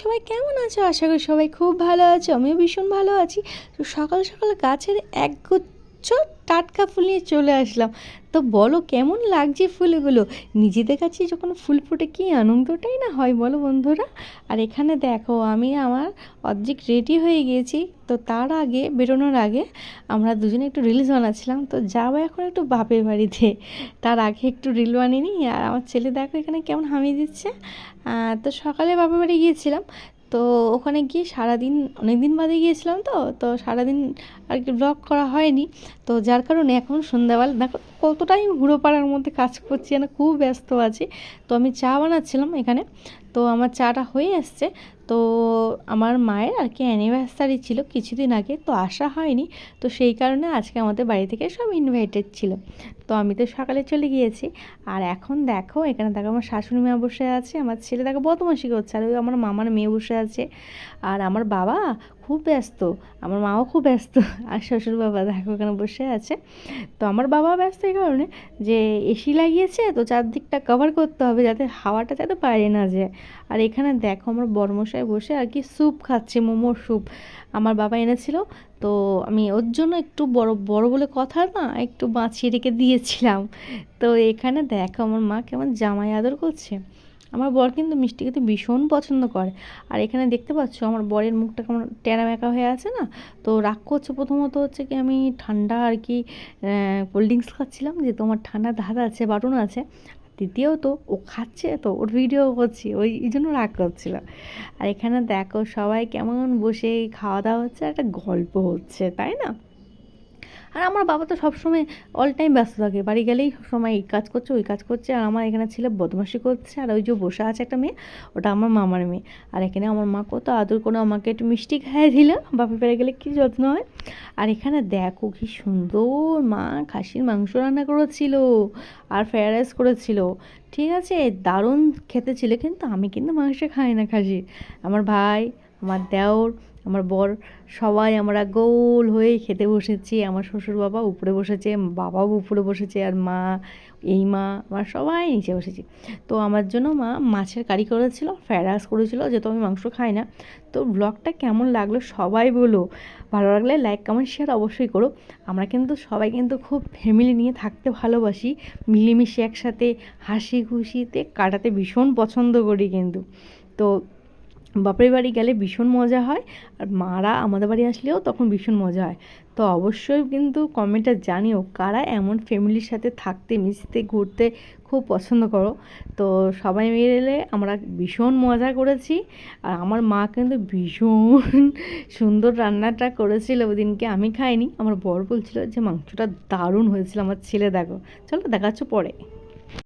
সবাই কেমন আছো? আশা করি সবাই খুব ভালো আছো, আমিও ভীষণ ভালো আছি। তো সকাল সকাল গাছের এক গুচ্ছ টাটকা ফুল নিয়ে চলে আসলাম। তো বলো, কেমন লাগছে ফুলগুলো? নিজেদের কাছে যখন ফুল ফুটে কী আনন্দটাই না হয় বলো বন্ধুরা? আর এখানে দেখো, আমি আমার অর্ধেক রেডি হয়ে গিয়েছি। তো তার আগে, বেরোনোর আগে আমরা দুজনে একটু রিলস বানাচ্ছিলাম। তো যাব এখন একটু বাপের বাড়িতে। তার আগে একটু রিল বানিয়ে নিই। আর আমার ছেলে দেখো এখানে কেমন হামি দিচ্ছে। তো সকালে বাপের বাড়ি গিয়েছিলাম। তো ওখানে গিয়ে সারাদিন অনেক দিন বাদে গিয়েছিলাম তো তো সারাদিন আর কি ব্লগ করা হয়নি। তো যার কারণে এখন সন্ধ্যাবেলা, দেখো কতটাই ঘুরো পাড়ার মধ্যে কাজ করছি না খুব ব্যস্ত আছি। তো আমি চা বানাচ্ছিলাম এখানে। তো আমার চাটা হয়ে আসছে। তো আমার মায়ের আর কি অ্যানিভার্সারি ছিল কিছুদিন আগে, তো আসা হয়নি। তো সেই কারণে আজকে আমাদের বাড়ি থেকে সব ইনভাইটেড ছিল। তো আমি তো সকালে চলে গিয়েছি। আর এখন দেখো, এখানে দেখো আমার শাশুড়ি মা বসে আছে, আমার ছেলে দেখো বদমাসি করছে, আর ওই আমার মামার মেয়ে বসে আছে। আর আমার বাবা খুব ব্যস্ত, আমার মাও খুব ব্যস্ত, আর শ্বশুর বাবা দেখো ওখানে বসে আছে। তো আমার বাবা ব্যস্ত এই কারণে যে এসি লাগিয়েছে, তো চারদিকটা কভার করতে হবে যাতে হাওয়াটা যাতে বাইরে না যায়। আর এখানে দেখো আমার বর্মশাই বসে আর কি স্যুপ খাচ্ছে মোমোর স্যুপ আমার বাবা এনেছিল, তো আমি ওর জন্য একটু বড় বড় বলে কথা না, একটু বাঁচিয়ে রেখে দিয়েছিলাম। তো এখানে দেখো আমার মা কেমন জামাই আদর করছে। আমার বর কিন্তু মিষ্টি খেতে ভীষণ পছন্দ করে। আর এখানে দেখতে পাচ্ছ আমার বরের মুখটা কেমন টেরা মেকা হয়ে আছে না? তো রাগ করছে প্রথমত হচ্ছে কি আমি ঠান্ডা আর কি কোল্ড ড্রিঙ্কস খাচ্ছিলাম যে তোমার ঠান্ডা ধার আছে, বাটন আছে। দ্বিতীয়ত ও খাচ্ছে তো, ওর ভিডিও করছি, ওই এই জন্য রাগ করছিল। আর এখানে দেখো সবাই কেমন বসে খাওয়া দাওয়া হচ্ছে, একটা গল্প হচ্ছে, তাই না? আর আমার বাবা তো সবসময় অল টাইম ব্যস্ত থাকে। বাড়ি গেলেই সবসময় এই কাজ করছে, ওই কাজ করছে, আর আমার এখানে ছেলে বদমাসি করছে, আর ওই যে বসে আছে একটা মেয়ে, ওটা আমার মামার মেয়ে। আর এখানে আমার মা কত আদর করে আমাকে একটু মিষ্টি খাইয়ে দিল, বাপের পেরে গেলে কী যত্ন হয়। আর এখানে দেখো কি সুন্দর মা খাসির মাংস রান্না করেছিল, আর ফ্রায়েড রাইস করেছিল। ঠিক আছে, দারুণ খেতে ছিল, কিন্তু আমি কিন্তু মাংস খাই না খাসি। আমার ভাই, আমার দেওর আমার বর, সবাই আমরা গোল হয়ে খেতে বসেছি। আমার শ্বশুর বাবা উপরে বসেছে, বাবাও উপরে বসেছে আর মা, এই মা আমার সবাই নিচে বসেছি। তো আমার জন্য মা মাছের কারি করেছিল ফ্রায়েড রাইস করেছিল, যেহেতু আমি মাংস খাই না। তো ব্লগটা কেমন লাগল সবাই বলো। ভালো লাগলে লাইক, কমেন্ট, শেয়ার অবশ্যই করো। আমরা কিন্তু সবাই কিন্তু খুব ফ্যামিলি নিয়ে থাকতে ভালোবাসি। মিলেমিশে একসাথে হাসি খুশিতে কাটাতে ভীষণ পছন্দ করি কিন্তু। তো বাপের বাড়ি গেলে ভীষণ মজা হয়, আর মারা আমাদের বাড়ি আসলেও তখন ভীষণ মজা হয়। তো অবশ্যই কিন্তু কমেন্টে জানিও, কারা এমন ফ্যামিলির সাথে থাকতে, মিশতে, ঘুরতে খুব পছন্দ করো। তো সবাই মিলে আমরা ভীষণ মজা করেছি, আর আমার মা কিন্তু ভীষণ সুন্দর রান্নাটা করেছিল ওদিনকে, আমি খাইনি, আমার বর বলছিল যে মাংসটা দারুণ হয়েছিল আমার ছেলে, দেখো। চলো দেখাচ্ছ পরে।